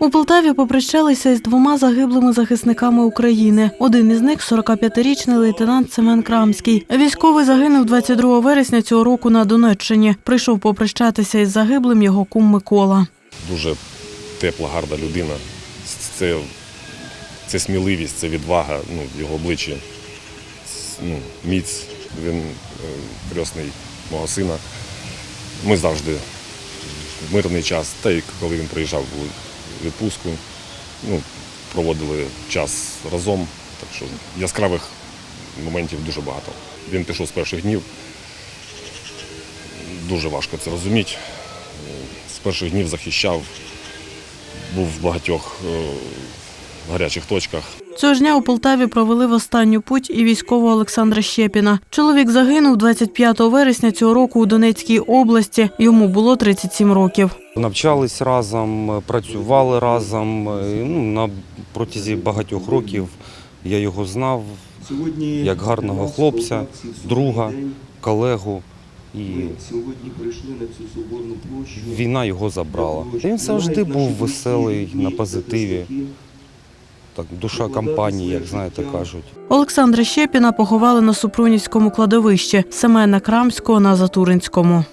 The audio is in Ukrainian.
У Полтаві попрощалися із двома загиблими захисниками України. Один із них – 45-річний лейтенант Семен Крамський. Військовий загинув 22 вересня цього року на Донеччині. Прийшов попрощатися із загиблим його кум Микола. дуже тепла, гарна людина. Це, це сміливість, це відвага, ну, в його обличчі ну, міць. Він е, мого сина. Ми завжди в мирний час, та й коли він приїжджав відпустку, ну, проводили час разом. Так що яскравих моментів дуже багато. Він пішов з перших днів. Дуже важко це розуміти. З перших днів захищав, був в багатьох гарячих точках. Цього ж дня у Полтаві провели в останню путь і військового Олександра Щепіна. Чоловік загинув 25 вересня цього року у Донецькій області. Йому було 37 років. Навчались разом, працювали разом. е, Ну, на протязі багатьох років я його знав як гарного хлопця, друга, колегу, і сьогодні прийшли на цю соборну площу. війна його забрала. Він завжди був веселий, на позитиві. Так, душа компанії, як знаєте, кажуть. Олександра Щепіна поховали на Супрунівському кладовищі, Семена Крамського на Затуринському.